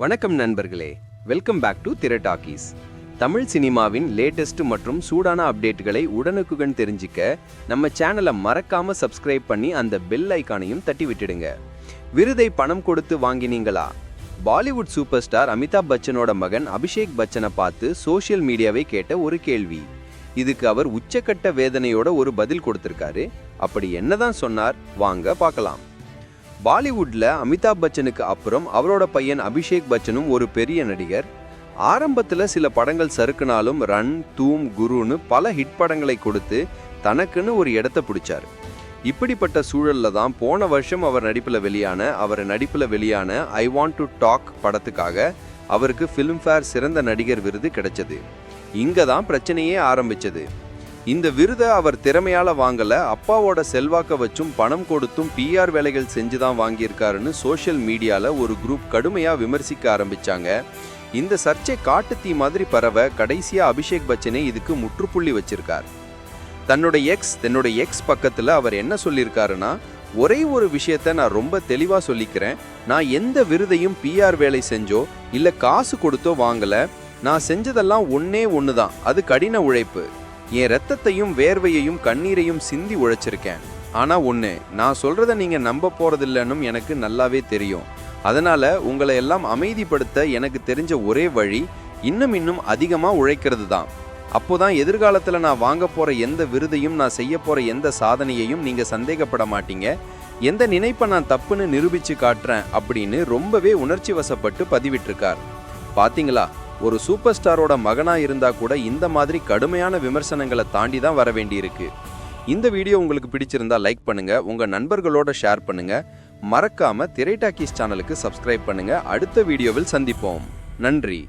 வணக்கம் நண்பர்களே. Welcome back to திரட்டாக்கீஸ் தமிழ் சினிமாவின் லேட்டஸ்ட் மற்றும் சூடான அப்டேட்டுகளை உடனுக்குடன் தெரிஞ்சுக்க நம்ம சேனலை மறக்காம சப்ஸ்கிரைப் பண்ணி அந்த பெல் ஐக்கானையும் தட்டி விட்டுடுங்க. விருதை பணம் கொடுத்து வாங்கினீங்களா? பாலிவுட் சூப்பர் ஸ்டார் அமிதாப் பச்சனோட மகன் அபிஷேக் பச்சனை பார்த்து சோஷியல் மீடியாவை கேட்ட ஒரு கேள்வி. இதுக்கு அவர் உச்சக்கட்ட வேதனையோட ஒரு பதில் கொடுத்திருக்காரு. அப்படி என்னதான் சொன்னார்? வாங்க பார்க்கலாம். பாலிவுட்ல அமிதாப் பச்சனுக்கு அப்புறம் அவரோட பையன் அபிஷேக் பச்சனும் ஒரு பெரிய நடிகர். ஆரம்பத்துல சில படங்கள் சறுக்குனாலும் ரன் தூம் குருன்னு பல ஹிட் படங்களை கொடுத்து தனக்குன்னு ஒரு இடத்த பிடிச்சார். இப்படிப்பட்ட சூழல்ல தான் போன வருஷம் அவர் நடிப்பில் வெளியான அவர் நடிப்பில் வெளியான ஐ வாண்ட் டு டாக் படத்துக்காக அவருக்கு ஃபிலிம்ஃபேர் சிறந்த நடிகர் விருது கிடைச்சது. இங்கே தான் பிரச்சனையே ஆரம்பிச்சது. இந்த விருதை அவர் திறமையால வாங்கல. அப்பாவோட செல்வாக்க வச்சும் பணம் கொடுத்தும் பிஆர் வேலைகள் செஞ்சு தான் வாங்கியிருக்காருன்னு சோஷியல் மீடியால ஒரு குரூப் கடுமையா விமர்சிக்க ஆரம்பிச்சாங்க. இந்த சர்ச்சை காட்டுத்தீ மாதிரி பரவ கடைசியா அபிஷேக் பச்சனே இதுக்கு முற்றுப்புள்ளி வச்சிருக்கார். தன்னோட எக்ஸ் தன்னோட எக்ஸ் பக்கத்துல அவர் என்ன சொல்லியிருக்காருன்னா ஒரே ஒரு விஷயத்த நான் ரொம்ப தெளிவா சொல்லிக்கிறேன். நான் எந்த விருதையும் பிஆர் வேலை செஞ்சோ இல்ல காசு கொடுத்தோ வாங்கல. நான் செஞ்சதெல்லாம் ஒன்னே தான் அது கடின உழைப்பு. என் ரத்தத்தையும் வேர்வையையும் கண்ணீரையும் சிந்தி உழைச்சிருக்கேன். ஆனால் ஒன்று நான் சொல்கிறத நீங்கள் நம்ப போகிறதில்லன்னு எனக்கு நல்லாவே தெரியும். அதனால் உங்களை எல்லாம் அமைதிப்படுத்த எனக்கு தெரிஞ்ச ஒரே வழி இன்னும் இன்னும் அதிகமாக உழைக்கிறது தான் அப்போதான் எதிர்காலத்தில் நான் வாங்க போகிற எந்த விருதையும் நான் செய்ய போகிற எந்த சாதனையையும் நீங்கள் சந்தேகப்பட மாட்டீங்க. எந்த நினைப்பை நான் தப்புன்னு நிரூபித்து காட்டுறேன் அப்படின்னு ரொம்பவே உணர்ச்சி வசப்பட்டு பதிவிட்டிருக்கார். பார்த்தீங்களா ஒரு சூப்பர் ஸ்டாரோட மகனா இருந்தா கூட இந்த மாதிரி கடுமையான விமர்சனங்களை தாண்டி தான் வர வேண்டியிருக்கு. இந்த வீடியோ உங்களுக்கு பிடிச்சிருந்தா லைக் பண்ணுங்க உங்க நண்பர்களோட ஷேர் பண்ணுங்க. மறக்காம திரைடாக்கீஸ் சேனலுக்கு சப்ஸ்கிரைப் பண்ணுங்க. அடுத்த வீடியோவில் சந்திப்போம். நன்றி.